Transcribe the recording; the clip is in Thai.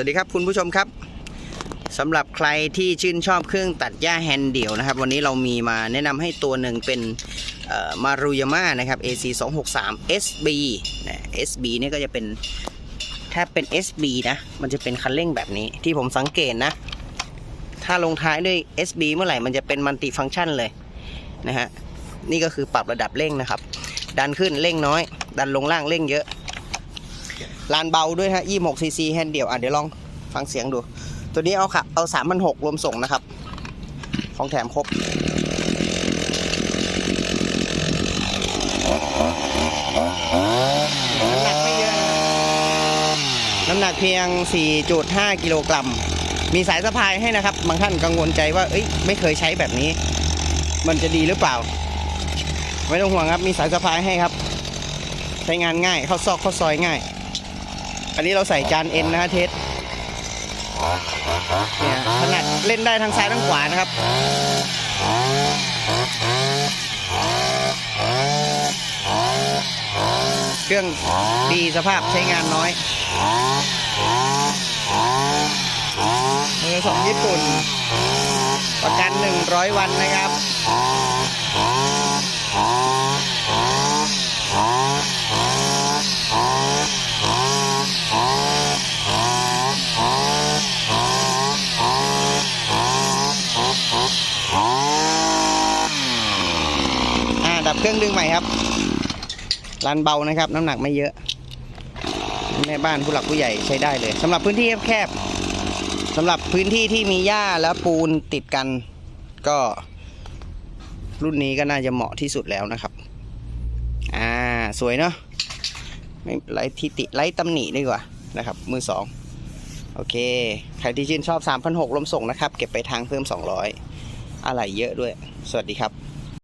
วัสดีครับคุณผู้ชมครับสำหรับใครที่ชื่นชอบเครื่องตัดหญ้าแฮนด์เดี่ยวนะครับ วันนี้เรามีมาแนะนำให้ตัวหนึ่งเป็นมารุยาม่านะครับ AC 2 6 3 SB นะ SB เนี่ก็จะเป็นถ้าเป็น SB นะ มันจะเป็นคันเร่งแบบนี้ที่ผมสังเกตนะ ถ้าลงท้ายด้วย SB เมื่อไหร่มันจะเป็นมัลติฟังก์ชันเลยนะฮะนี่ก็คือปรับระดับเร่งนะครับ ดันขึ้นเร่งน้อย ดันลงล่างเร่งเยอะ ลานเบาด้วยฮะ26ซีซีแฮนเดียวอะเดี๋ยวลองฟังเสียงดู ตัวนี้เอาค่ะเอา3 6 0 0รวมส่งนะครับ ของแถมครบน้ำหนักไม่เยอะนะน้ำหนักเพียง 4.5 กิโลกรัม มีสายสะพายให้นะครับ บางท่านกังวลใจว่า เอ้ย ไม่เคยใช้แบบนี้ มันจะดีหรือเปล่า ไม่ต้องห่วงครับ มีสายสะพายให้ครับ ใช้งานง่าย เข้าซอกเข้าซอยง่าย อันนี้เราใส่จานเอ็นนะฮะเทสเนี่ยถนัดเล่นได้ทั้งซ้ายทั้งขวานะครับเครื่องดีสภาพใช้งานน้อยมือสองญี่ปุ่น ประกัน 100 วันนะครับ ดับเครื่องดึงใหม่ครับลานเบานะครับ น้ำหนักไม่เยอะ แม่บ้านผู้หลักผู้ใหญ่ใช้ได้เลยสำหรับพื้นที่แคบๆสำหรับพื้นที่ที่มีหญ้าและปูนติดกัน ก็ รุ่นนี้ก็น่าจะเหมาะที่สุดแล้วนะครับ อ่าสวยเนาะไม่ไรทิติไรตำหนิดีกว่านะครับ มือสองโอเค ใครที่ชื่นชอบ 3,600ลมส่งนะครับ เก็บไปทางเพิ่ม 200 อะไรเยอะด้วย สวัสดีครับ